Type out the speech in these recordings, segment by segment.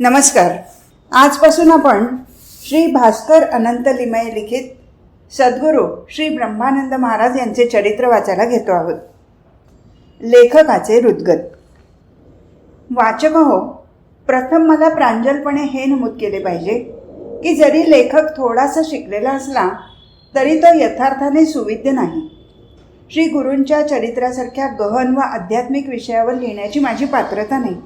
नमस्कार. आजपासून आपण श्री भास्कर अनंत लिमय लिखित सद्गुरू श्री ब्रह्मानंद महाराज यांचे चरित्र वाचायला घेतो आहोत. लेखकाचे हृदगत. वाचक हो प्रथम मला प्रांजलपणे हे नमूद केले पाहिजे की जरी लेखक थोडासा शिकलेला असला तरी तो यथार्थाने सुविद्य नाही. श्री गुरूंच्या चरित्रासारख्या गहन व आध्यात्मिक विषयावर लिहिण्याची माझी पात्रता नाही.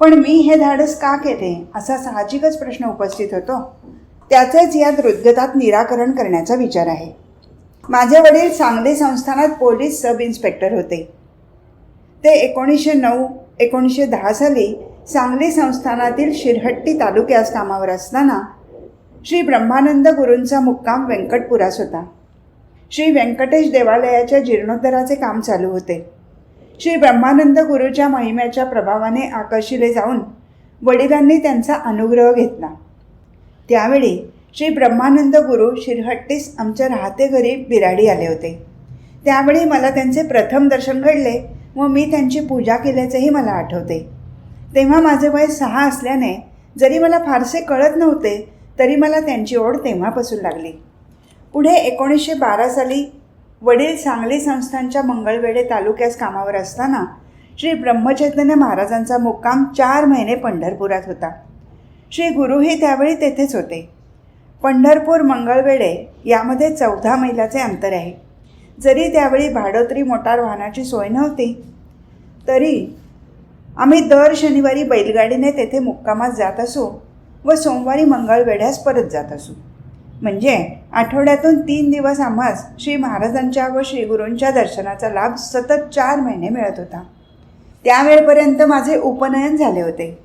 पण मी हे धाडस का केले? असा साहजिकच प्रश्न उपस्थित होतो. त्याचेच या दृद्गतात निराकरण करण्याचा विचार आहे. माझे वडील सांगली संस्थानात पोलीस सब इन्स्पेक्टर होते. ते एकोणीसशे नऊ एकोणीसशे दहा साली सांगली संस्थानातील शिरहट्टी तालुक्यास कामावर असताना श्री ब्रह्मानंद गुरूंचा मुक्काम व्यंकटपुरास होता. श्री व्यंकटेश देवालयाच्या जीर्णोद्धाराचे काम चालू होते. श्री ब्रह्मानंद गुरुच्या महिम्याच्या प्रभावाने आकर्षिले जाऊन वडिलांनी त्यांचा अनुग्रह घेतला. त्यावेळी श्री ब्रह्मानंद गुरु शिरहट्टीस आमच्या राहते घरी बिराडी आले होते. त्यावेळी मला त्यांचे प्रथम दर्शन घडले व मी त्यांची पूजा केल्याचेही मला आठवते. तेव्हा माझे वय सहा असल्याने जरी मला फारसे कळत नव्हते तरी मला त्यांची ओढ तेव्हापासून लागली. पुढे एकोणीसशे बारा साली वडील सांगली संस्थांच्या मंगळवेढे तालुक्यास कामावर असताना श्री ब्रह्मचैतन्य महाराजांचा मुक्काम चार महिने पंढरपुरात होता. श्री गुरुही त्यावेळी तेथेच होते. पंढरपूर मंगळवेढे यामध्ये चौदा मैलाचे अंतर आहे. जरी त्यावेळी भाडोत्री मोटार वाहनाची सोय नव्हती तरी आम्ही दर शनिवारी बैलगाडीने तेथे मुक्कामात जात असू व सोमवारी मंगळवेढ्यास परत जात असू. म्हणजे आठवड्यातून तीन दिवस आम्हास श्री महाराजांच्या व श्री गुरूंच्या दर्शनाचा लाभ सतत चार महिने मिळत होता. त्यावेळपर्यंत माझे उपनयन झाले होते.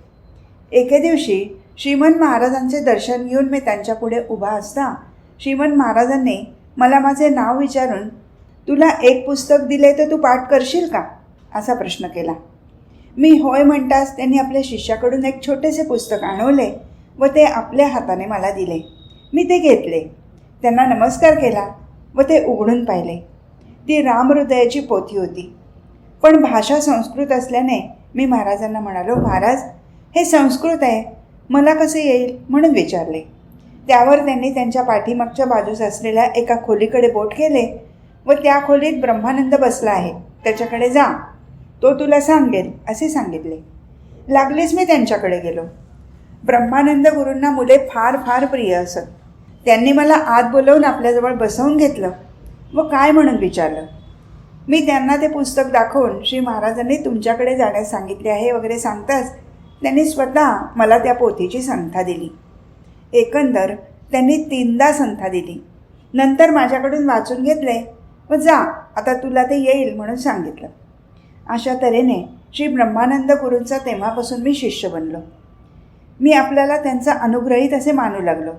एके दिवशी श्रीमंत महाराजांचे दर्शन घेऊन मी त्यांच्यापुढे उभा असता श्रीमंत महाराजांनी मला माझे नाव विचारून तुला एक पुस्तक दिले तर तू पाठ करशील का? असा प्रश्न केला. मी होय म्हणताच त्यांनी आपल्या शिष्याकडून एक छोटेसे पुस्तक आणवले व ते आपल्या हाताने मला दिले. मी ते घेतले. त्यांना नमस्कार केला व ते उघडून पाहिले. ती रामहृदयाची पोथी होती. पण भाषा संस्कृत असल्याने मी महाराजांना म्हणालो महाराज हे संस्कृत आहे. मला कसे येईल? म्हणून विचारले. त्यावर त्यांनी त्यांच्या पाठीमागच्या बाजूस असलेल्या एका खोलीकडे बोट केले व त्या खोलीत ब्रह्मानंद बसला आहे. त्याच्याकडे जा. तो तुला सांगेल असे सांगितले. लागलीच मी त्यांच्याकडे गेलो. ब्रह्मानंद गुरूंना मुले फार फार प्रिय असत. त्यांनी मला आत बोलवून आपल्याजवळ बसवून घेतलं. व काय म्हणून विचारलं? मी त्यांना ते पुस्तक दाखवून श्री महाराजांनी तुमच्याकडे जाण्यास सांगितले आहे वगैरे सांगताच त्यांनी स्वतः मला त्या पोथीची संथा दिली. एकंदर त्यांनी तीनदा संथा दिली. नंतर माझ्याकडून वाचून घेतले. व जा आता तुला ते येईल म्हणून सांगितलं. अशा तऱ्हेने श्री ब्रह्मानंद गुरूंचा तेव्हापासून मी शिष्य बनलो. मी आपल्याला त्यांचा अनुग्रहित असे मानू लागलो.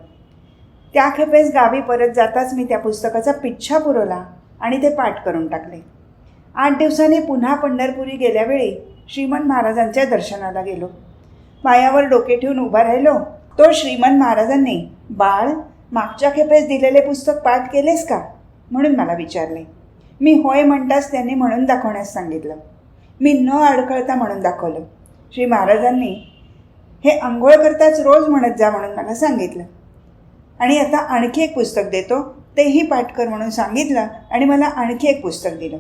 त्या खेपेस गावी परत जाताच मी त्या पुस्तकाचा पिच्छा पुरवला आणि ते पाठ करून टाकले. आठ दिवसांनी पुन्हा पंढरपुरी गेल्यावेळी श्रीमंत महाराजांच्या दर्शनाला गेलो. पायावर डोके ठेवून उभा राहिलो. तो श्रीमंत महाराजांनी बाळ मागच्या खेपेस दिलेले पुस्तक पाठ केलेस का? म्हणून मला विचारले. मी होय म्हणताच त्यांनी म्हणून दाखवण्यास सांगितलं. मी न अडखळता म्हणून दाखवलं. श्री महाराजांनी हे आंघोळ करताच रोज म्हणत जा म्हणून मला सांगितलं. आणि आता आणखी एक पुस्तक देतो. तेही पाठकर म्हणून सांगितलं आणि मला आणखी एक पुस्तक दिलं.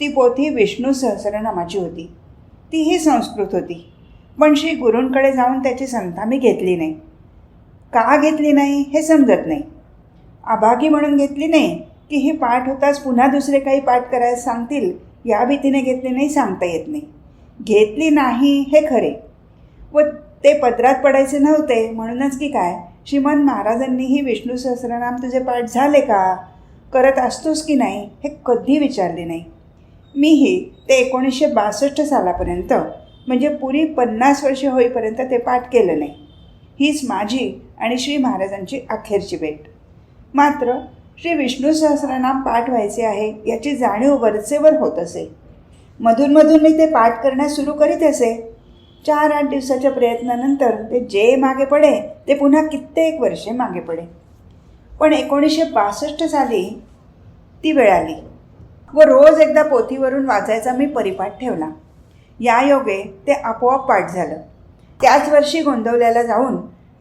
ती पोथी विष्णू सहस्रनामाची होती. तीही संस्कृत होती. पण श्री गुरूंकडे जाऊन त्याची संथा मी घेतली नाही. का घेतली नाही हे समजत नाही. अभागी म्हणून घेतली नाही की ही पाठ होताच पुन्हा दुसरे काही पाठ करायला सांगतील या भीतीने घेतली नाही सांगता येत नाही. घेतली नाही हे खरे. व ते पदरात पडायचे नव्हते म्हणूनच की काय? श्रीमंत महाराजांनीही विष्णू सहस्रनाम तुझे पाठ झाले का? करत असतोस की नाही हे कधी विचारले नाही. मीही ते एकोणीसशे बासष्ट सालापर्यंत म्हणजे पुरी पन्नास वर्षे होईपर्यंत ते पाठ केलं नाही. हीच माझी आणि श्री महाराजांची अखेरची भेट. मात्र श्री विष्णू सहस्रनाम पाठ व्हायचे आहे याची जाणीव वरचेवर होत असे. मधूनमधून मी ते पाठ करण्यास सुरू करीत असे. चार आठ दिवसाच्या प्रयत्नानंतर ते जे मागे पडे ते पुन्हा कित्येक वर्षे मागे पडे. पण एकोणीसशे बासष्ट साली ती वेळ आली व रोज एकदा पोथीवरून वाचायचा मी परिपाठ ठेवला. या योगे ते आपोआप पाठ झालं. त्याच वर्षी गोंदवल्याला जाऊन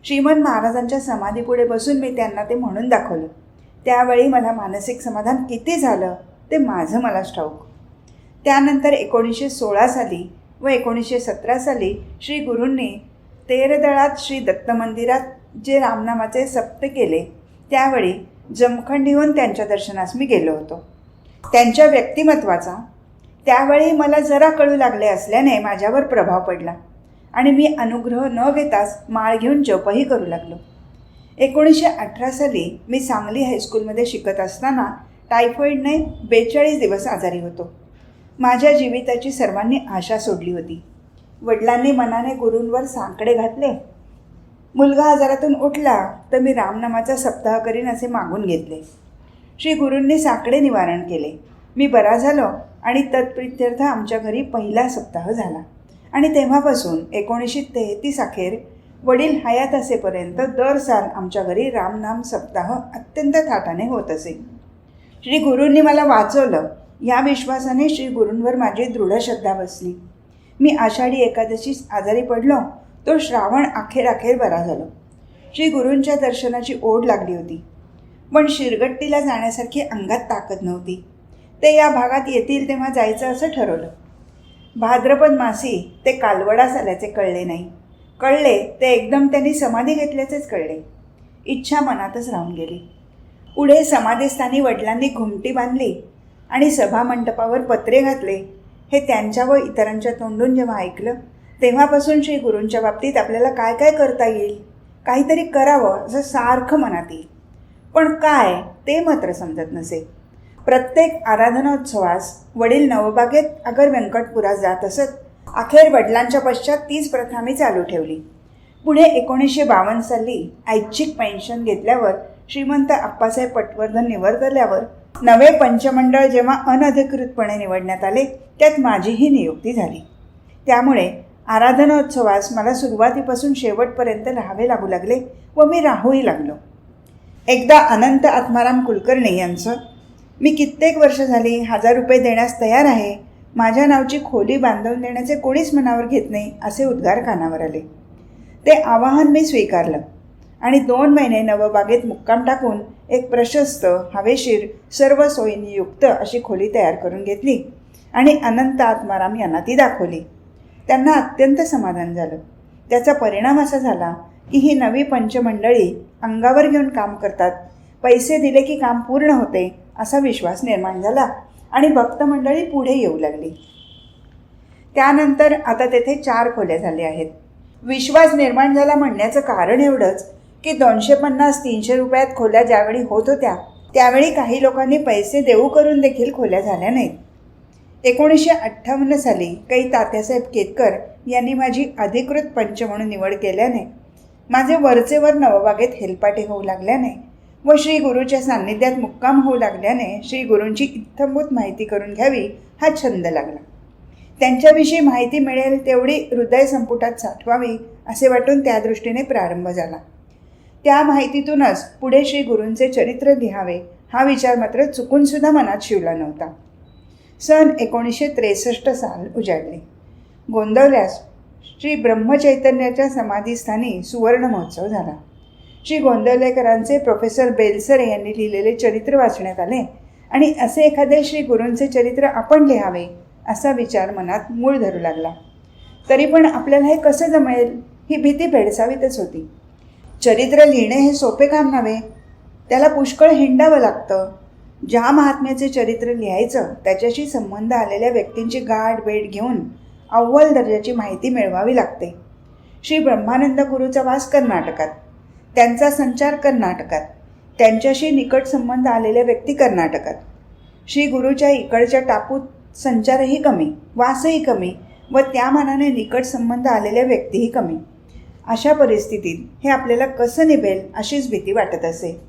श्रीमंत महाराजांच्या समाधीपुढे बसून मी त्यांना ते म्हणून दाखवलं. त्यावेळी मला मानसिक समाधान किती झालं ते माझं मलाच ठाऊक. त्यानंतर एकोणीसशे सोळा साली व एकोणीसशे सतरा साली श्री गुरूंनी तेरदळात श्री दत्त मंदिरात जे रामनामाचे सप्त केले त्यावेळी जमखंडीहून त्यांच्या दर्शनास मी गेलो होतो. त्यांच्या व्यक्तिमत्वाचा त्यावेळी मला जरा कळू लागले असल्याने माझ्यावर प्रभाव पडला आणि मी अनुग्रह न घेताच माळ घेऊन जपही करू लागलो. एकोणीसशे अठरा साली मी सांगली हायस्कूलमध्ये शिकत असताना टायफॉईडने बेचाळीस दिवस आजारी होतो. माझ्या जीविताची सर्वांनी आशा सोडली होती. वडिलांनी मनाने गुरूंवर सांकडे घातले. मुलगा आजारातून उठला तर मी रामनामाचा सप्ताह करीन असे मागून घेतले. श्री गुरूंनी साकडे निवारण केले. मी बरा झालो आणि तत्प्रित्यर्थ आमच्या घरी पहिला सप्ताह झाला. आणि तेव्हापासून एकोणीसशे तेहतीस अखेर वडील हयात असेपर्यंत दर साल आमच्या घरी रामनाम सप्ताह अत्यंत थाटाने होत असे. श्री गुरूंनी मला वाचवलं या विश्वासाने श्री गुरूंवर माझी दृढ श्रद्धा बसली. मी आषाढी एकादशीस आजारी पडलो तो श्रावण अखेर अखेर बरा झालो. श्री गुरूंच्या दर्शनाची ओढ लागली होती. पण शिरगट्टीला जाण्यासारखी अंगात ताकद नव्हती. ते या भागात येतील तेव्हा जायचं असं ठरवलं. भाद्रपद मासी ते कालवडास आल्याचे कळले नाही. कळले ते एकदम त्यांनी समाधी घेतल्याचेच कळले. इच्छा मनातच राहून गेली. पुढे समाधीस्थानी वडिलांनी घुमटी बांधली. आणि सभामंडपावर पत्रे घातले. हे त्यांच्या व इतरांच्या तोंडून जेव्हा ऐकलं तेव्हापासून श्री गुरूंच्या बाबतीत आपल्याला काय काय करता येईल? काहीतरी करावं असं सारखं मनात येईल. पण काय? ते मात्र समजत नसे. प्रत्येक आराधनोत्सवास वडील नवबागेत अगर व्यंकटपुरात जात असत अखेर वडिलांच्या पश्चात तीच प्रथा मी चालू ठेवली. पुढे एकोणीसशे बावन्न साली ऐच्छिक पेन्शन घेतल्यावर श्रीमंत आप्पासाहेब पटवर्धन निवर्तल्यावर नवे पंचमंडळ जेव्हा अनधिकृतपणे निवडण्यात आले त्यात माझीही नियुक्ती झाली. त्यामुळे आराधनोत्सवास मला सुरुवातीपासून शेवटपर्यंत राहावे लागू लागले व मी राहूही लागलो. एकदा अनंत आत्माराम कुलकर्णी यांचं मी कित्येक वर्ष झाली हजार रुपये देण्यास तयार आहे माझ्या नावची खोली बांधवून देण्याचे कोणीच मनावर घेत नाही असे उद्गार कानावर आले. ते आवाहन मी स्वीकारलं. आणि दोन महिने नवबागेत मुक्काम टाकून एक प्रशस्त हवेशीर सर्व सोयींनी युक्त अशी खोली तयार करून घेतली आणि अनंत आत्माराम यांना ती दाखवली. त्यांना अत्यंत समाधान झालं. त्याचा परिणाम असा झाला की ही नवी पंचमंडळी अंगावर घेऊन काम करतात. पैसे दिले की काम पूर्ण होते असा विश्वास निर्माण झाला आणि भक्तमंडळी पुढे येऊ लागली. त्यानंतर आता तेथे चार खोल्या झाल्या आहेत. विश्वास निर्माण झाला म्हणण्याचं कारण एवढंच की दोनशे पन्नास तीनशे रुपयात खोल्या ज्यावेळी होत होत्या त्यावेळी काही लोकांनी पैसे देऊ करून देखील खोल्या झाल्या नाहीत. एकोणीसशे अठ्ठावन्न साली काही तात्यासाहेब केतकर यांनी माझी अधिकृत पंच म्हणून निवड केल्याने माझे वरचेवर नवबागेत हेलपाटे होऊ लागल्याने व श्री गुरूच्या सान्निध्यात मुक्काम होऊ लागल्याने श्री गुरूंची इत्थंभूत माहिती करून घ्यावी हा छंद लागला. त्यांच्याविषयी माहिती मिळेल तेवढी हृदय संपुटात साठवावी असे वाटून त्या दृष्टीने प्रारंभ झाला. त्या माहितीतूनच पुढे श्री गुरूंचे चरित्र लिहावे हा विचार मात्र चुकूनसुद्धा मनात शिवला नव्हता. सन एकोणीसशे त्रेसष्ट साल उजाडले. गोंदवल्यास श्री ब्रह्मचैतन्याच्या समाधीस्थानी सुवर्ण महोत्सव झाला. श्री गोंदवलेकरांचे प्रोफेसर बेलसरे यांनी लिहिलेले चरित्र वाचण्यात आले आणि असे एखादे श्री गुरूंचे चरित्र आपण लिहावे असा विचार मनात मूळ धरू लागला. तरी पण आपल्याला हे कसं जमेल? ही भीती भेडसावीतच होती. चरित्र लिहिणे हे सोपे काम नव्हे. त्याला पुष्कळ हिंडावं लागतं. ज्या महात्म्याचे चरित्र लिहायचं त्याच्याशी संबंध आलेल्या व्यक्तींची गाठ भेट घेऊन अव्वल दर्जाची माहिती मिळवावी लागते. श्री ब्रह्मानंद गुरूचा वास कर्नाटकात. त्यांचा संचार कर्नाटकात. त्यांच्याशी निकट संबंध आलेल्या व्यक्ती कर्नाटकात. श्री गुरूच्या इकडच्या टापूत संचारही कमी वासही कमी व त्या मानाने निकट संबंध आलेल्या व्यक्तीही कमी. अशा परिस्थितीत हे आपल्याला कसं निभेल अशीच भीती वाटत असे.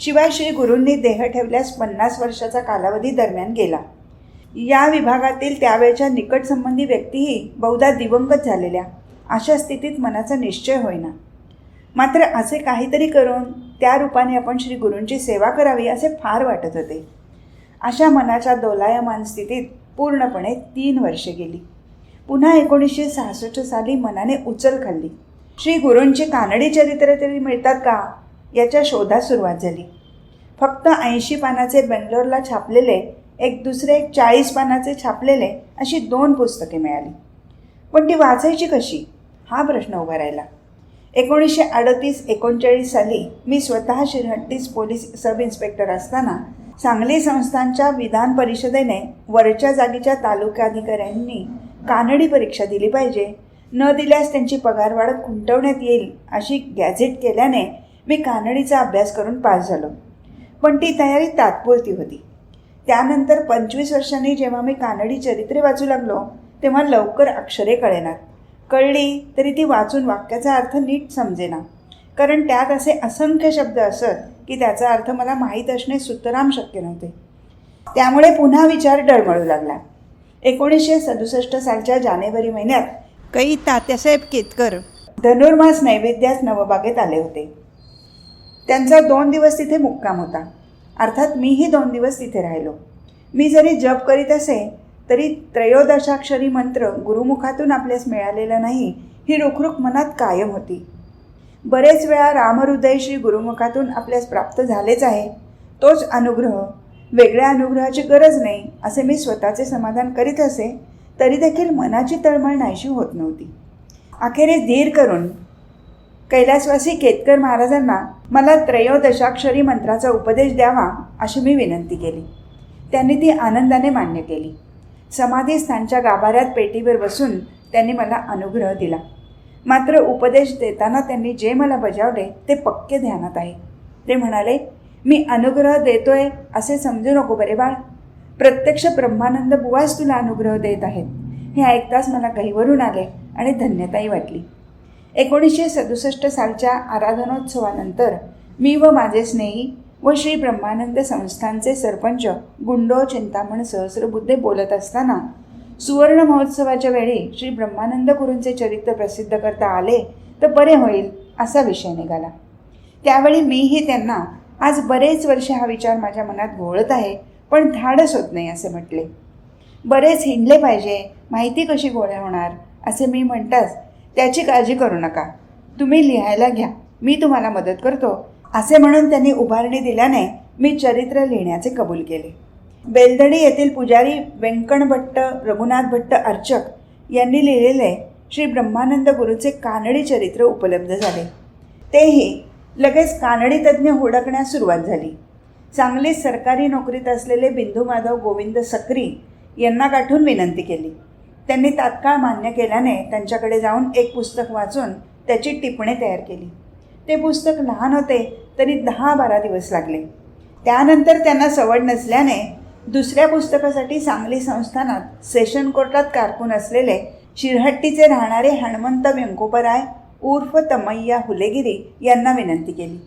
शिवाय श्री गुरूंनी देह ठेवल्यास पन्नास वर्षाचा कालावधी दरम्यान गेला. या विभागातील त्यावेळच्या निकट संबंधी व्यक्तीही बहुधा दिवंगत झालेल्या अशा स्थितीत मनाचा निश्चय होईना. मात्र असे काहीतरी करून त्या रूपाने आपण श्री गुरूंची सेवा करावी असे फार वाटत होते. अशा मनाच्या दोलायमान स्थितीत पूर्णपणे तीन वर्षे गेली. पुन्हा एकोणीसशे सहासष्ट साली मनाने उचल खाल्ली. श्री गुरूंची कानडी चरित्र तरी मिळतात का? याच्या शोधात सुरुवात झाली. फक्त ऐंशी पानाचे बेंगलोरला छापलेले एक दुसरे एक चाळीस पानाचे छापलेले अशी दोन पुस्तके मिळाली. पण ती वाचायची कशी? हा प्रश्न उभा राहिला. एकोणीसशे अडतीस एकोणचाळीस साली मी स्वतः शिरहट्टीस पोलीस सब इन्स्पेक्टर असताना सांगली संस्थांच्या विधान परिषदेने वरच्या जागीच्या तालुकाधिकाऱ्यांनी कानडी परीक्षा दिली पाहिजे न दिल्यास त्यांची पगारवाढ खुंटवण्यात येईल अशी गॅझेट केल्याने मी कानडीचा अभ्यास करून पास झालो. पण ती तयारी तात्पुरती होती. त्यानंतर पंचवीस वर्षांनी जेव्हा मी कानडी चरित्रे वाचू लागलो तेव्हा लवकर अक्षरे कळेनात कळली तरी ती वाचून वाक्याचा अर्थ नीट समजेना. कारण त्यात असे असंख्य शब्द असत की त्याचा अर्थ मला माहीत असणे सुतराम शक्य नव्हते. त्यामुळे पुन्हा विचार डळमळू लागला. एकोणीसशे सदुसष्ट सालच्या जानेवारी महिन्यात कै तात्यासाहेब केतकर धनुर्मास नैवेद्यास नवबागेत आले होते. त्यांचा दोन दिवस तिथे मुक्काम होता. अर्थात मीही दोन दिवस तिथे राहिलो. मी जरी जप करीत असे तरी त्रयोदशाक्षरी मंत्र गुरुमुखातून आपल्यास मिळालेला नाही ही रुखरुख मनात कायम होती. बरेच वेळा रामहृदय श्री गुरुमुखातून आपल्यास प्राप्त झालेच आहे. तोच अनुग्रह वेगळ्या अनुग्रहाची गरज नाही असे मी स्वतःचे समाधान करीत असे तरी देखील मनाची तळमळ नाहीशी होत नव्हती. अखेरीस धीर करून कैलासवासी केतकर महाराजांना मला त्रयोदशाक्षरी मंत्राचा उपदेश द्यावा अशी मी विनंती केली. त्यांनी ती आनंदाने मान्य केली. समाधीस्थानच्या गाभाऱ्यात पेटीवर बसून त्यांनी मला अनुग्रह दिला. मात्र उपदेश देताना त्यांनी जे मला बजावले ते पक्के ध्यानात आहे. ते म्हणाले मी अनुग्रह देतोय असे समजू नको बरे बाळ. प्रत्यक्ष ब्रह्मानंद बुवाच तुला अनुग्रह देत आहेत. हे ऐकताच मला गहीवरून आले आणि धन्यताही वाटली. एकोणीसशे सदुसष्ट सालच्या आराधनोत्सवानंतर मी व माझे स्नेही व श्री ब्रह्मानंद संस्थांचे सरपंच गुंडो चिंतामण सहस्रबुद्धे बोलत असताना सुवर्ण महोत्सवाच्या वेळी श्री ब्रह्मानंद गुरूंचे चरित्र प्रसिद्ध करता आले तर बरे होईल असा विषय निघाला. त्यावेळी मीही त्यांना आज बरेच वर्ष हा विचार माझ्या मनात घोळत आहे. पण धाडस होत नाही असे म्हटले. बरेच हिंडले पाहिजे माहिती कशी गोळ्या होणार असे मी म्हणताच त्याची काळजी करू नका. तुम्ही लिहायला घ्या मी तुम्हाला मदत करतो. असे म्हणून त्यांनी उभारणी दिल्याने मी चरित्र लिहिण्याचे कबूल केले. बेलदडी येथील पुजारी व्यंकणभट्ट रघुनाथ भट्ट अर्चक यांनी लिहिलेले श्री ब्रह्मानंद गुरूचे कानडी चरित्र उपलब्ध झाले. तेही लगेच कानडी तज्ज्ञ हुडकण्यास सुरुवात झाली. चांगले सरकारी नोकरीत असलेले बिंदू माधव गोविंद सक्री यांना गाठून विनंती केली. त्यांनी तात्काळ मान्य केल्याने त्यांच्याकडे जाऊन एक पुस्तक वाचून त्याची टिपणे तयार केली. ते पुस्तक लहान होते तरी दहा बारा दिवस लागले. त्यानंतर त्यांना सवड नसल्याने दुसऱ्या पुस्तकासाठी सांगली संस्थानात सेशन कोर्टात कारकून असलेले शिरहट्टीचे राहणारे हणमंत व्यंकोपराय उर्फ तमय्या हुलेगिरी यांना विनंती केली.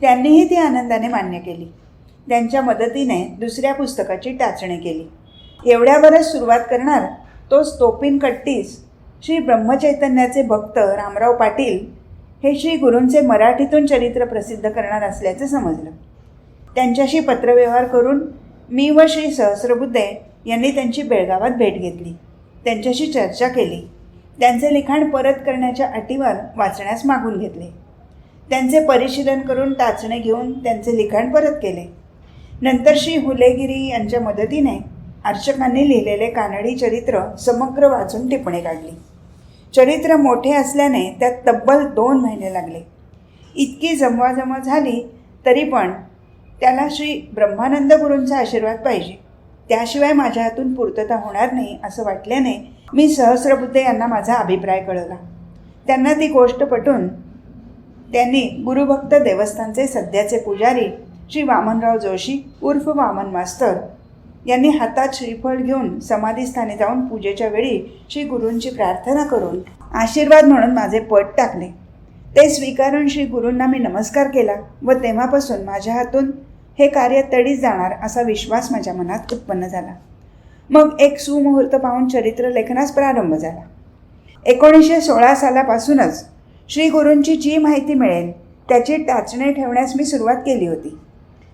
त्यांनीही ती आनंदाने मान्य केली. त्यांच्या मदतीने दुसऱ्या पुस्तकाची टाचणी केली. एवढ्यावरच सुरुवात करणार तोच तोपिन कट्टीस श्री ब्रह्मचैतन्याचे भक्त रामराव पाटील हे श्री गुरूंचे मराठीतून चरित्र प्रसिद्ध करणार असल्याचं समजलं. त्यांच्याशी पत्रव्यवहार करून मी व श्री सहस्रबुद्धे यांनी त्यांची बेळगावात भेट घेतली. त्यांच्याशी चर्चा केली. त्यांचे लिखाण परत करण्याच्या अटीवर वाचण्यास मागून घेतले. त्यांचे परिशीलन करून टाचणे घेऊन त्यांचे लिखाण परत केले. नंतर श्री हुलेगिरी यांच्या मदतीने अर्चकांनी लिहिलेले कानडी चरित्र समग्र वाचून टिप्पणी काढली. चरित्र मोठे असल्याने त्यात तब्बल दोन महिने लागले. इतकी जमवाजमव झाली तरी पण त्याला श्री ब्रह्मानंद गुरूंचा आशीर्वाद पाहिजे. त्याशिवाय माझ्या हातून पूर्तता होणार नाही असं वाटल्याने मी सहस्रबुद्धे यांना माझा अभिप्राय कळवला. त्यांना ती गोष्ट पटून त्यांनी गुरुभक्त देवस्थानचे सध्याचे पुजारी श्री वामनराव जोशी उर्फ वामन मास्तर यांनी हातात श्रीफळ घेऊन समाधीस्थानी जाऊन पूजेच्या वेळी श्री गुरूंची प्रार्थना करून आशीर्वाद म्हणून माझे पट टाकले. ते स्वीकारून श्री गुरूंना मी नमस्कार केला व तेव्हापासून माझ्या हातून हे कार्य तडीच जाणार असा विश्वास माझ्या मनात उत्पन्न झाला. मग एक सुमुहूर्त पाहून चरित्र लेखनास प्रारंभ झाला. एकोणीसशे सोळा सालापासूनच श्री गुरूंची जी माहिती मिळेल त्याची टाचणी ठेवण्यास मी सुरुवात केली होती.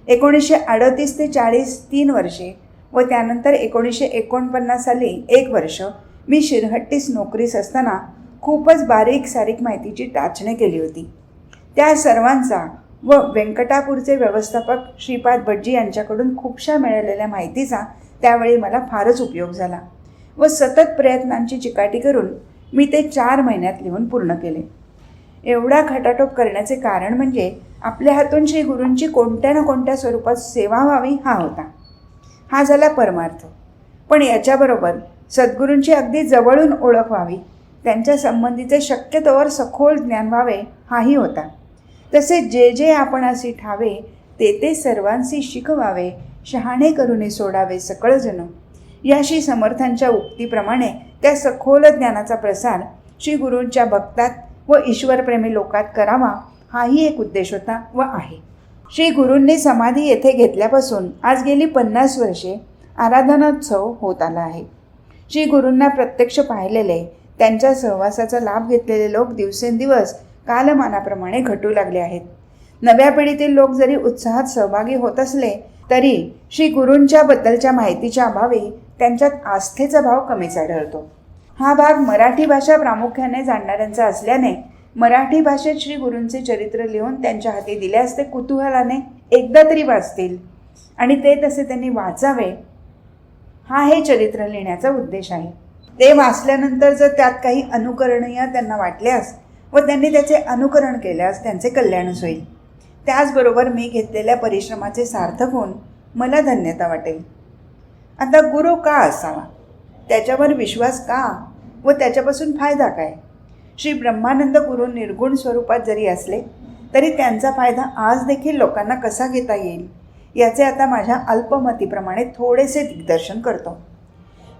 एकोणीसशे अडतीस ते चाळीस तीन वर्षे व त्यानंतर एकोणीसशे एकोणपन्नास साली एक वर्ष मी शिरहट्टीस नोकरीस असताना खूपच बारीक सारीक माहितीची टाचणी केली होती. त्या सर्वांचा व व्यंकटापूरचे व्यवस्थापक श्रीपाद भटजी यांच्याकडून खूपशा मिळालेल्या माहितीचा त्यावेळी मला फारच उपयोग झाला व सतत प्रयत्नांची चिकाटी करून मी ते चार महिन्यात लिहून पूर्ण केले. एवढा खटाटोप करण्याचे कारण म्हणजे आपल्या हातून श्री गुरूंची कोणत्या ना कोणत्या स्वरूपात सेवा व्हावी हा होता. हा झाला परमार्थ. पण याच्याबरोबर सद्गुरूंची अगदी जवळून ओळख व्हावी त्यांच्या संबंधीचे शक्यतोवर सखोल ज्ञान व्हावे हाही होता. तसे जे जे आपण असे ठावे ते ते सर्वांशी शिकवावे शहाणे करूने सोडावे सकळजण याशी समर्थांच्या उक्तीप्रमाणे त्या सखोल ज्ञानाचा प्रसार श्री गुरूंच्या भक्तात व ईश्वरप्रेमी लोकात करावा हाही एक उद्देश होता व आहे. श्री गुरूंनी समाधी येथे घेतल्यापासून आज गेली पन्नास वर्षे आराधनोत्सव होत आला आहे. श्री गुरूंना प्रत्यक्ष पाहिलेले त्यांच्या सहवासाचा लाभ घेतलेले लोक दिवसेंदिवस कालमानाप्रमाणे घटू लागले आहेत. नव्या पिढीतील लोक जरी उत्साहात सहभागी होत असले तरी श्री गुरूंच्या बद्दलच्या माहितीच्या अभावी त्यांच्यात आस्थेचा भाव कमीच आढळतो. हा भाग मराठी भाषा प्रामुख्याने जाणणाऱ्यांचा असल्याने मराठी भाषेत श्री गुरूंचे चरित्र लिहून त्यांच्या हाती दिल्यास ते कुतूहलाने एकदा तरी वाचतील. आणि ते तसे त्यांनी वाचावे हा हे चरित्र लिहिण्याचा उद्देश आहे. ते वाचल्यानंतर जर त्यात काही अनुकरणीय त्यांना वाटल्यास व त्यांनी त्याचे अनुकरण केल्यास त्यांचे कल्याणच होईल. त्याचबरोबर मी घेतलेल्या परिश्रमाचे सार्थक होऊन मला धन्यता वाटेल. आता गुरु का असावा? त्याच्यावर विश्वास का? व त्याच्यापासून फायदा काय? श्री ब्रह्मानंद गुरु निर्गुण स्वरूपात जरी असले तरी त्यांचा फायदा आज देखील लोकांना कसा घेता येईल? याचे आता माझ्या अल्पमतीप्रमाणे थोडेसे दिग्दर्शन करतो.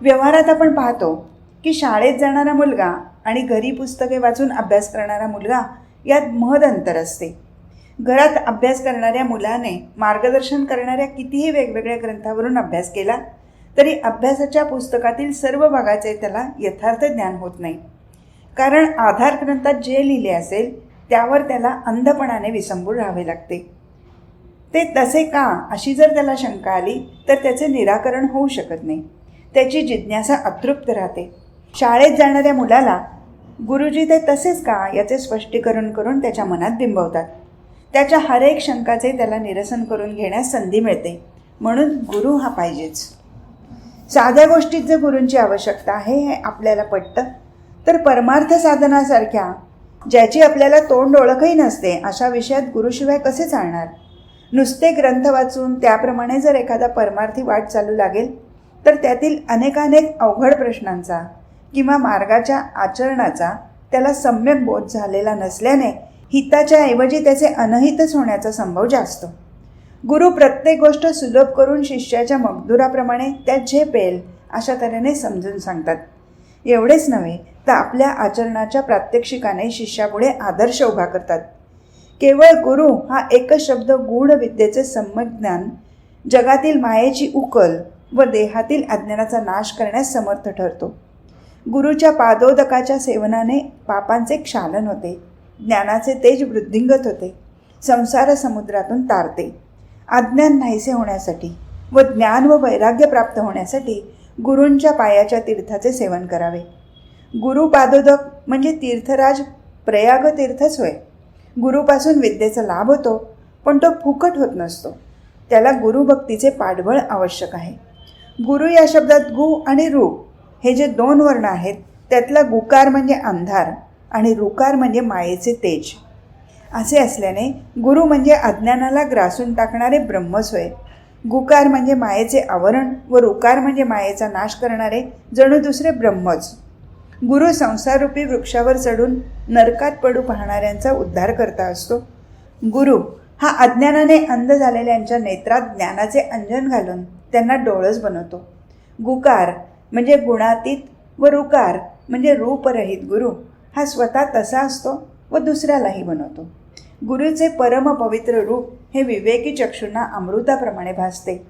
व्यवहारात आपण पाहतो की शाळेत जाणारा मुलगा आणि घरी पुस्तके वाचून अभ्यास करणारा मुलगा यात महद अंतर असते. घरात अभ्यास करणाऱ्या मुलाने मार्गदर्शन करणाऱ्या कितीही वेगवेगळ्या ग्रंथावरून अभ्यास केला तरी अभ्यासाच्या पुस्तकातील सर्व भागाचे त्याला यथार्थ ज्ञान होत नाही. कारण आधार ग्रंथात जे लिहिले असेल त्यावर त्याला अंधपणाने विसंबून राहावे लागते. ते तसे का अशी जर त्याला शंका आली तर त्याचे निराकरण होऊ शकत नाही. त्याची जिज्ञासा अतृप्त राहते. शाळेत जाणाऱ्या मुलाला गुरुजी ते तसेच का याचे स्पष्टीकरण करून त्याच्या मनात बिंबवतात. त्याच्या हरेक शंकाचे त्याला निरसन करून घेण्यास संधी मिळते. म्हणून गुरु हा पाहिजेच. साध्या गोष्टीत जर गुरूंची आवश्यकता आहे हे आपल्याला पटतं. तर परमार्थ साधनासारख्या ज्याची आपल्याला तोंड ओळखही नसते अशा विषयात गुरुशिवाय कसे चालणार? नुसते ग्रंथ वाचून त्याप्रमाणे जर एखादा परमार्थी वाट चालू लागेल तर त्यातील अनेकानेक अवघड प्रश्नांचा किंवा मार्गाच्या आचरणाचा त्याला सम्यक बोध झालेला नसल्याने हिताच्या ऐवजी त्याचे अनहितच होण्याचा संभव जास्त. गुरु प्रत्येक गोष्ट सुलभ करून शिष्याच्या मगदुराप्रमाणे त्यात झेपेल अशा तऱ्हेने समजून सांगतात. एवढेच नव्हे तर आपल्या आचरणाच्या प्रात्यक्षिकाने शिष्यापुढे आदर्श उभा करतात. केवळ गुरु हा एकच शब्द गूढ विद्येचे सम्यज्ञान जगातील मायेची उकल व देहातील अज्ञानाचा नाश करण्यास समर्थ ठरतो. गुरुच्या पादोदकाच्या सेवनाने पापांचे क्षालन होते ज्ञानाचे तेज वृद्धिंगत होते संसार समुद्रातून तारते. अज्ञान नाहीसे होण्यासाठी व ज्ञान व वैराग्य प्राप्त होण्यासाठी गुरूंच्या पायाच्या तीर्थाचे सेवन करावे. गुरु पादोदक म्हणजे तीर्थराज प्रयाग तीर्थच होय गुरुपासून विद्येचा लाभ होतो पण तो फुकट होत नसतो. त्याला गुरुभक्तीचे पाठबळ आवश्यक आहे. गुरु या शब्दात गु आणि रू हे जे दोन वर्ण आहेत त्यातला गुकार म्हणजे अंधार आणि रुकार म्हणजे मायेचे तेज. असे असल्याने गुरु म्हणजे अज्ञानाला ग्रासून टाकणारे ब्रह्मच होय गुकार म्हणजे मायेचे आवरण व रुकार म्हणजे मायेचा नाश करणारे जणू दुसरे ब्रह्मच. गुरु संसाररूपी वृक्षावर चढून नरकात पडू पाहणाऱ्यांचा उद्धार करता असतो. गुरु हा अज्ञानाने अंध झालेल्यांच्या नेत्रात ज्ञानाचे अंजन घालून त्यांना डोळस बनवतो. गुकार म्हणजे गुणातीत व रुकार म्हणजे रूपरहित गुरु. हा स्वतः तसा असतो व दुसऱ्यालाही बनवतो. गुरुचे परम पवित्र रूप हे विवेकी चक्षूंना अमृताप्रमाणे भासते.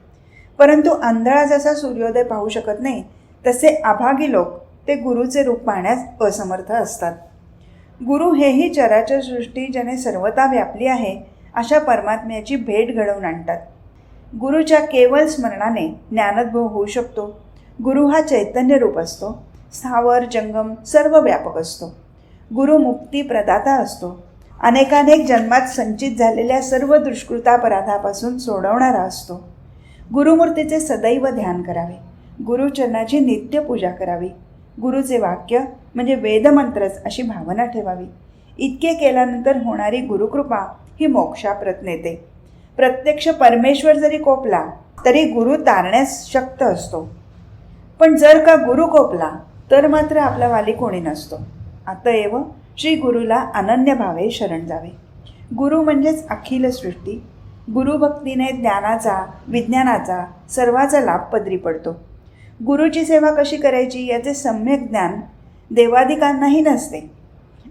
परंतु आंधळा जसा सूर्योदय पाहू शकत नाही तसे अभागी लोक ते गुरुचे रूप पाहण्यास असमर्थ असतात. गुरु हेही चराचर सृष्टी ज्याने सर्वता व्यापली आहे अशा परमात्म्याची भेट घडवून आणतात. गुरुच्या केवळ स्मरणाने ज्ञानोद्भव होऊ शकतो. गुरु हा चैतन्य रूप असतो. स्थावर जंगम सर्व व्यापक असतो. गुरु मुक्ती प्रदाता असतो. अनेकानेक जन्मात संचित झालेल्या सर्व दुष्कृतापराधापासून सोडवणारा असतो. गुरुमूर्तीचे सदैव ध्यान करावे. गुरुचरणाची नित्य पूजा करावी. गुरुचे वाक्य म्हणजे वेदमंत्रच अशी भावना ठेवावी. इतके केल्यानंतर होणारी गुरुकृपा ही मोक्षाप्रत नेते. प्रत्यक्ष परमेश्वर जरी कोपला तरी गुरु तारण्यास शक्त असतो. पण जर का गुरु कोपला तर मात्र आपला वाली कोणी नसतो. अतएव श्री गुरुला अनन्य भावे शरण जावे. गुरु म्हणजेच अखिल सृष्टी. गुरुभक्तीने ज्ञानाचा विज्ञानाचा सर्वाचा लाभ पदरी पडतो. गुरुची सेवा कशी करायची याचे सम्यक ज्ञान देवादिकांनाही नसते.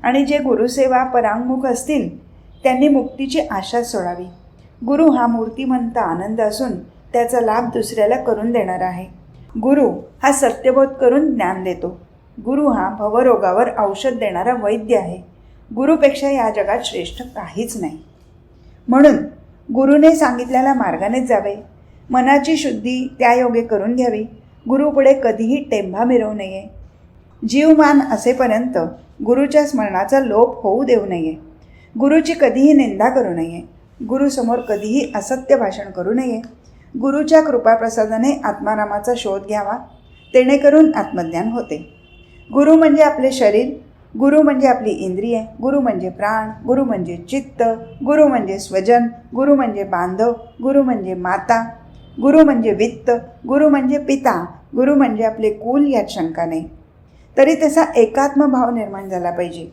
आणि जे गुरुसेवा परांगमुख असतील त्यांनी मुक्तीची आशा सोडावी. गुरु हा मूर्तिमंत आनंद असून त्याचा लाभ दुसऱ्याला करून देणारा आहे. गुरु हा सत्यबोध करून ज्ञान देतो. गुरु हा भवरोगावर औषध देणारा वैद्य आहे. गुरुपेक्षा या जगात श्रेष्ठ काहीच नाही. म्हणून गुरुने सांगितलेल्या मार्गानेच जावे. मनाची शुद्धी त्या योगे करून घ्यावी. गुरुपुढे कधीही टेंभा मिरवू नये. जीवमान असेपर्यंत गुरुच्या स्मरणाचा लोप होऊ देऊ नये. गुरुची कधीही निंदा करू नये. गुरुसमोर कधीही असत्य भाषण करू नये. गुरुच्या कृपाप्रसादाने आत्मारामाचा शोध घ्यावा. तेणेकरून आत्मज्ञान होते. गुरु म्हणजे आपले शरीर गुरु म्हणजे आपली इंद्रिये गुरु म्हणजे प्राण गुरु म्हणजे चित्त गुरु म्हणजे स्वजन गुरु म्हणजे बांधव गुरु म्हणजे माता गुरु म्हणजे वित्त गुरु म्हणजे पिता गुरु म्हणजे आपले कुल यात शंका नाही तरी तसा एकात्म भाव निर्माण झाला पाहिजे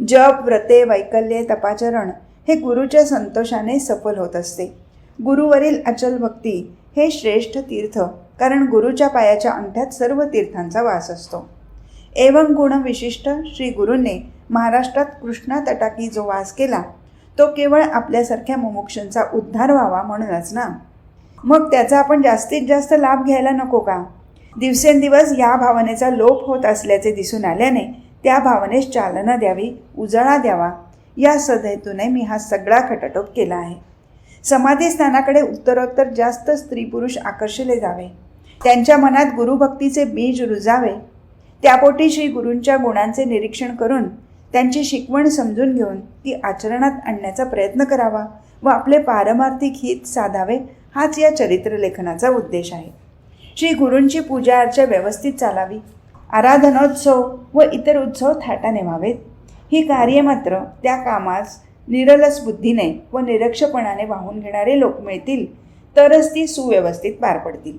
जप व्रते वैकल्ये तपाचरण हे गुरुच्या संतोषाने सफल होत असते गुरुवरील अचल भक्ती हे श्रेष्ठ तीर्थ कारण गुरुच्या पायाच्या अंगठ्यात सर्व तीर्थांचा वास असतो एवं गुण विशिष्ट श्री गुरूंनी महाराष्ट्रात कृष्णा तटाकी जो वास केला तो केवळ आपल्यासारख्या मुमुक्षांचा उद्धार व्हावा म्हणूनच ना? मग त्याचा आपण जास्तीत जास्त लाभ घ्यायला नको का? दिवसेंदिवस या भावनेचा लोप होत असल्याचे दिसून आल्याने त्या भावनेस चालना द्यावी उजाळा द्यावा या सदहेतूने मी हा सगळा खटाटोप केला आहे. समाधी स्थानाकडे उत्तरोत्तर जास्त स्त्री पुरुष आकर्षले जावे. त्यांच्या मनात गुरुभक्तीचे बीज रुजावे. त्यापोटी श्री गुरूंच्या गुणांचे निरीक्षण करून त्यांची शिकवण समजून घेऊन ती आचरणात आणण्याचा प्रयत्न करावा व आपले पारमार्थिक हित साधावे हाच या चरित्रलेखनाचा उद्देश आहे. श्री गुरूंची पूजा अर्चा व्यवस्थित चालावी आराधनोत्सव व इतर उत्सव थाटाने व्हावेत. ही कार्य मात्र त्या कामास निरलस बुद्धीने व निरक्षपणाने वाहून घेणारे लोक मिळतील तरच ती सुव्यवस्थित पार पडतील.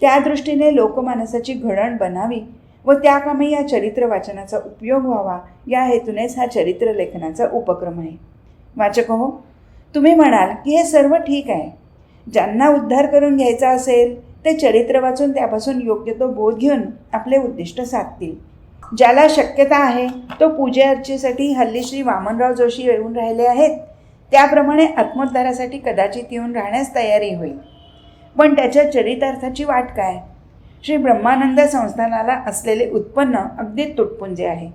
त्या दृष्टीने लोकमानसाची घडण बनावी व त्या कामी या चरित्र वाचनाचा उपयोग व्हावा. या हेतूनेच हा चरित्र लेखनाचा उपक्रम आहे. वाचक हो तुम्ही म्हणाल की हे सर्व ठीक आहे. ज्यांना उद्धार करून घ्यायचा असेल ते चरित्र वाचून त्यापासून योग्य तो बोध घेऊन आपले उद्दिष्ट साधतील. ज्याला शक्यता आहे तो पूजेअर्चेसाठी हल्ली श्री वामनराव जोशी येऊन राहिले आहेत. त्याप्रमाणे आत्मोद्धारासाठी कदाचित येऊन राहण्यास तयारी होईल. पण त्याच्या चरितार्थाची वाट काय? श्री ब्रह्मानंद संस्थानाला असलेले उत्पन्न अगदी तुटपुंजे आहे.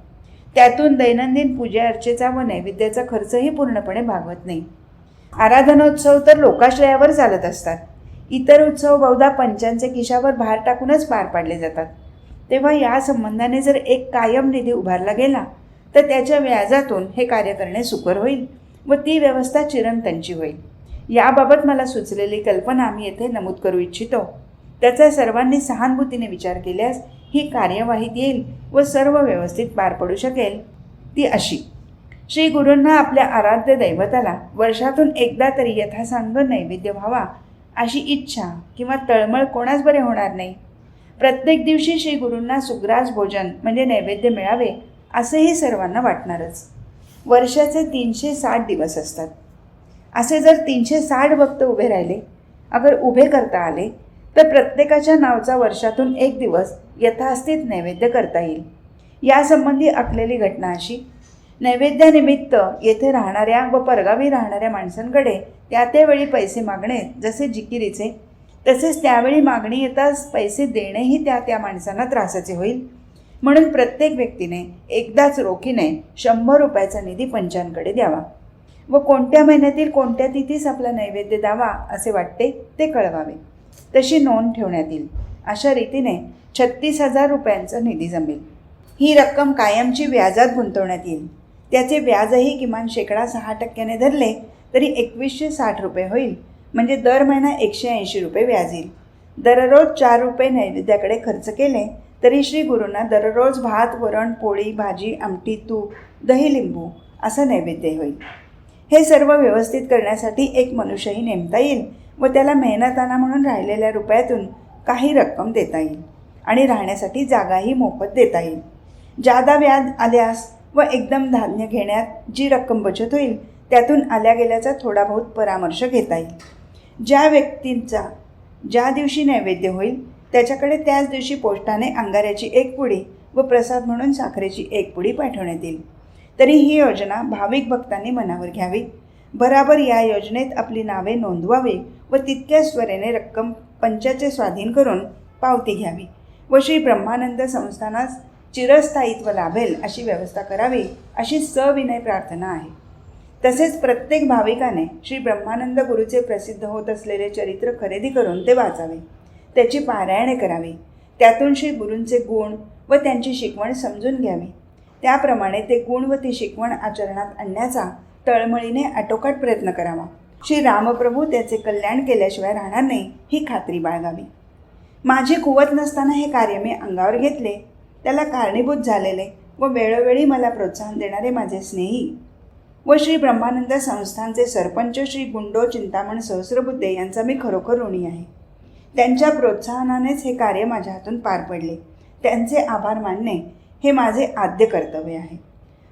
त्यातून दैनंदिन पूजा अर्चेचा व नैवेद्याचा खर्चही पूर्णपणे भागवत नाही. आराधनोत्सव तर लोकाश्रयावर चालत असतात. इतर उत्सव बहुधा पंचांचे खिशावर भार टाकूनच पार पाडले जातात. तेव्हा या संबंधाने जर एक कायम निधी उभारला गेला तर त्याच्या व्याजातून हे कार्य करणे सुकर होईल व ती व्यवस्था चिरंतनची होईल. याबाबत मला सुचलेली कल्पना मी येथे नमूद करू इच्छितो. त्याचा सर्वांनी सहानुभूतीने विचार केल्यास ही कार्यवाहीत येईल व सर्व व्यवस्थित पार पडू शकेल. ती अशी. श्री गुरूंना आपल्या आराध्य दैवताला वर्षातून एकदा तरी यथासांग नैवेद्य व्हावा अशी इच्छा किंवा तळमळ कोणाच बरे होणार नाही. प्रत्येक दिवशी श्री गुरूंना सुग्रास भोजन म्हणजे नैवेद्य मिळावे असेही सर्वांना वाटणारच. वर्षाचे तीनशे साठ दिवस असतात. असे जर तीनशे साठ भक्त उभे राहिले अगर उभे करता आले तर प्रत्येकाच्या नावचा वर्षातून एक दिवस यथास्थित नैवेद्य करता येईल. यासंबंधी आखलेली घटना अशी नैवेद्यानिमित्त येथे राहणाऱ्या व परगावी राहणाऱ्या माणसांकडे त्या त्यावेळी पैसे मागणे जसे जिकिरीचे तसेच त्यावेळी मागणी येताच पैसे देणेही त्या त्या माणसांना त्रासाचे होईल. म्हणून प्रत्येक व्यक्तीने एकदाच रोखीने शंभर रुपयाचा निधी पंचांकडे द्यावा व कोणत्या महिन्यातील कोणत्या तिथीस आपला नैवेद्य द्यावा असे वाटते ते कळवावे. तशी नोंद ठेवण्यात येईल. अशा रीतीने छत्तीस हजार रुपयांचा निधी जमेल. ही रक्कम कायमची व्याजात गुंतवण्यात येईल. त्याचे व्याजही किमान शेकडा सहा टक्क्याने धरले तरी एकवीसशे साठ रुपये होईल. म्हणजे दर महिना एकशे ऐंशी रुपये व्याज येईल. दररोज चार रुपये नैवेद्याकडे खर्च केले तरी श्री गुरूंना दररोज भात वरण पोळी भाजी आमटी तूप दही लिंबू असं नैवेद्य होईल. हे सर्व व्यवस्थित करण्यासाठी एक मनुष्यही नेमता येईल. व त्याला मेहनताना म्हणून राहिलेल्या रुपयातून काही रक्कम देता येईल आणि राहण्यासाठी जागाही मोफत देता येईल. जादा व्याज आल्यास व एकदम धान्य घेण्यात जी रक्कम बचत होईल त्यातून आल्या गेल्याचा थोडा बहुत परामर्श घेता येईल. ज्या व्यक्तींचा ज्या दिवशी नैवेद्य होईल त्याच्याकडे त्याच दिवशी पोस्टाने अंगाऱ्याची एक पुडी व प्रसाद म्हणून साखरेची एक पुडी पाठवण्यात येईल. तरी ही योजना भाविक भक्तांनी मनावर घ्यावी. बराबर या योजनेत आपली नावे नोंदवावी व तितक्याच त्वरेने रक्कम पंचाचे स्वाधीन करून पावती घ्यावी व श्री ब्रह्मानंद संस्थानास चिरस्थायित्व लाभेल अशी व्यवस्था करावी अशी सविनय प्रार्थना आहे. तसेच प्रत्येक भाविकाने श्री ब्रह्मानंद गुरुचे प्रसिद्ध होत असलेले चरित्र खरेदी करून ते वाचावे. त्याची पारायणे करावी. त्यातून श्री गुरूंचे गुण व त्यांची शिकवण समजून घ्यावी. त्याप्रमाणे ते गुण व ती शिकवण आचरणात आणण्याचा तळमळीने आटोकाट प्रयत्न करावा. श्री रामप्रभू त्याचे कल्याण केल्याशिवाय राहणार नाही ही खात्री बाळगावी. माझी कुवत नसताना हे कार्य मी अंगावर घेतले. त्याला कारणीभूत झालेले व वेळोवेळी मला प्रोत्साहन देणारे माझे स्नेही. व श्री ब्रह्मानंद संस्थानचे सरपंच श्री गुंडो चिंतामण सहस्रबुद्धे यांचा मी खरोखर ऋणी आहे. त्यांच्या प्रोत्साहनानेच हे कार्य माझ्या हातून पार पडले. त्यांचे आभार मानणे हे माझे आद्य कर्तव्य आहे.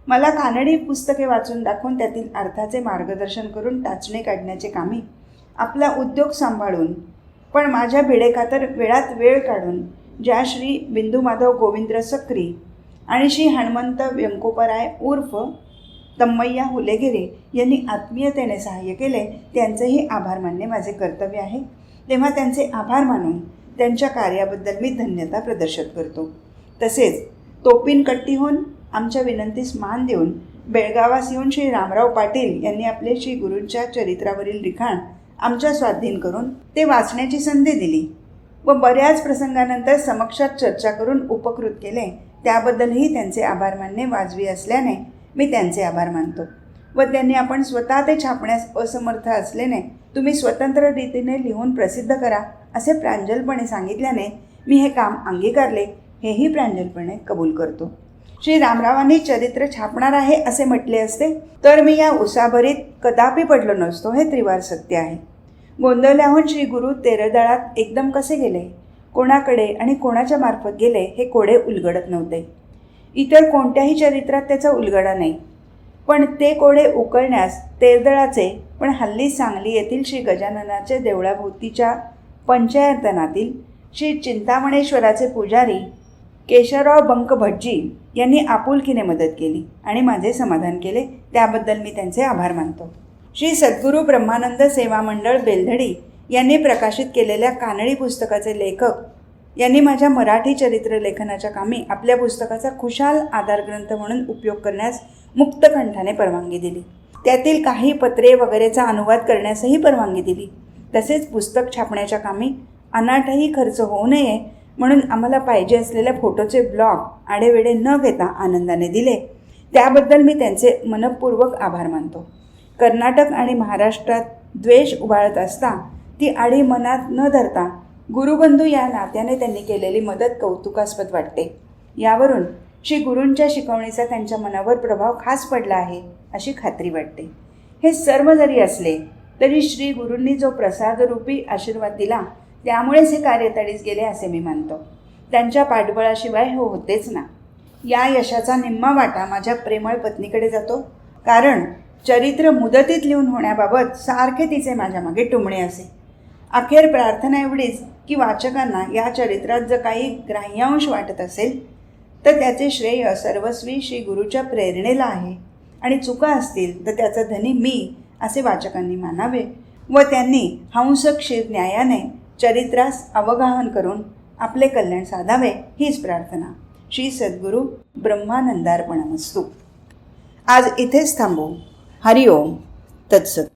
मला कानडी पुस्तके वाचून दाखवून त्यातील अर्थाचे मार्गदर्शन करून टाचणे काढण्याचे कामी आपला उद्योग सांभाळून पण माझ्या भिडेखातर वेळात वेळ काढून ज्या श्री बिंदू माधव गोविंद्र सक्री आणि श्री हनुमंत व्यंकोपराय उर्फ तम्मय्या हुलेगिरे यांनी आत्मीयतेने सहाय्य केले त्यांचेही आभार मानणे माझे कर्तव्य आहे. तेव्हा त्यांचे आभार मानून त्यांच्या कार्याबद्दल मी धन्यता प्रदर्शित करतो. तसेच तोपिनकट्टीहून आमच्या विनंतीस मान देऊन बेळगावास येऊन श्री रामराव पाटील यांनी आपले श्री गुरूंच्या चरित्रावरील लिखाण आमच्या स्वाधीन करून ते वाचण्याची संधी दिली व बऱ्याच प्रसंगानंतर समक्षात चर्चा करून उपकृत केले. त्याबद्दलही त्यांचे आभार मानणे वाजवी असल्याने मी त्यांचे आभार मानतो व त्यांनी आपण स्वतः ते छापण्यास असमर्थ असल्याने तुम्ही स्वतंत्र रीतीने लिहून प्रसिद्ध करा असे प्रांजलपणे सांगितल्याने मी हे काम अंगीकारले हेही प्रांजलपणे कबूल करतो. श्री रामरावांनी चरित्र छापणार आहे असे म्हटले असते तर मी या उसाभरीत कदापि पडलो नसतो हे त्रिवार सत्य आहे. गोंदवल्याहून श्री गुरु तेरदळात एकदम कसे गेले? कोणाकडे आणि कोणाच्या मार्फत गेले हे कोडे उलगडत नव्हते. इतर कोणत्याही चरित्रात त्याचा उलगडा नाही. पण ते कोडे उकळण्यास तेरदळाचे पण हल्ली सांगली येथील श्री गजाननाचे देवळाभोवतीच्या पंचायतनातील श्री चिंतामणेश्वराचे पुजारी केशवराव बंक भटजी यांनी आपुलकीने मदत केली आणि माझे समाधान केले. त्याबद्दल मी त्यांचे आभार मानतो. श्री सद्गुरू ब्रह्मानंद सेवा मंडळ बेलधडी यांनी प्रकाशित केलेल्या कानडी पुस्तकाचे लेखक यांनी माझ्या मराठी चरित्र लेखनाच्या कामी आपल्या पुस्तकाचा खुशाल आधारग्रंथ म्हणून उपयोग करण्यास मुक्तकंठाने परवानगी दिली. त्यातील काही पत्रे वगैरेचा अनुवाद करण्यासही परवानगी दिली. तसेच पुस्तक छापण्याच्या कामी अनाटही खर्च होऊ नये म्हणून आम्हाला पाहिजे असलेल्या फोटोचे ब्लॉग आडेवेडे न घेता आनंदाने दिले. त्याबद्दल मी त्यांचे मनपूर्वक आभार मानतो. कर्नाटक आणि महाराष्ट्रात द्वेष उभाळत असता ती आडी मनात न धरता गुरुबंधू या नात्याने त्यांनी केलेली मदत कौतुकास्पद वाटते. यावरून श्री गुरूंच्या शिकवणीचा त्यांच्या मनावर प्रभाव खास पडला आहे अशी खात्री वाटते. हे सर्व जरी असले तरी श्री गुरूंनी जो प्रसादरूपी आशीर्वाद दिला त्यामुळेच हे कार्य तडीस गेले असे मी मानतो. त्यांच्या पाठबळाशिवाय हे होतेच ना. या यशाचा निम्मा वाटा माझ्या प्रेमळ पत्नीकडे जातो. कारण चरित्र मुदतीत लिहून होण्याबाबत सारखे तिचे माझ्या मागे टुमणे असे. अखेर प्रार्थना एवढीच की वाचकांना या चरित्रात जर काही ग्राह्यांश वाटत असेल तर त्याचे श्रेय सर्वस्वी श्री गुरुच्या प्रेरणेला आहे. आणि चुका असतील तर त्याचा धनी मी असे वाचकांनी मानावे व त्यांनी हंसक्षीर न्यायाने चरित्रास अवगाहन करून आपले कल्याण साधावे हीच प्रार्थना. श्री सद्गुरू ब्रह्मानंदार्पणमस्तू. आज इथेच थांबू. हरिओम. तत्सत.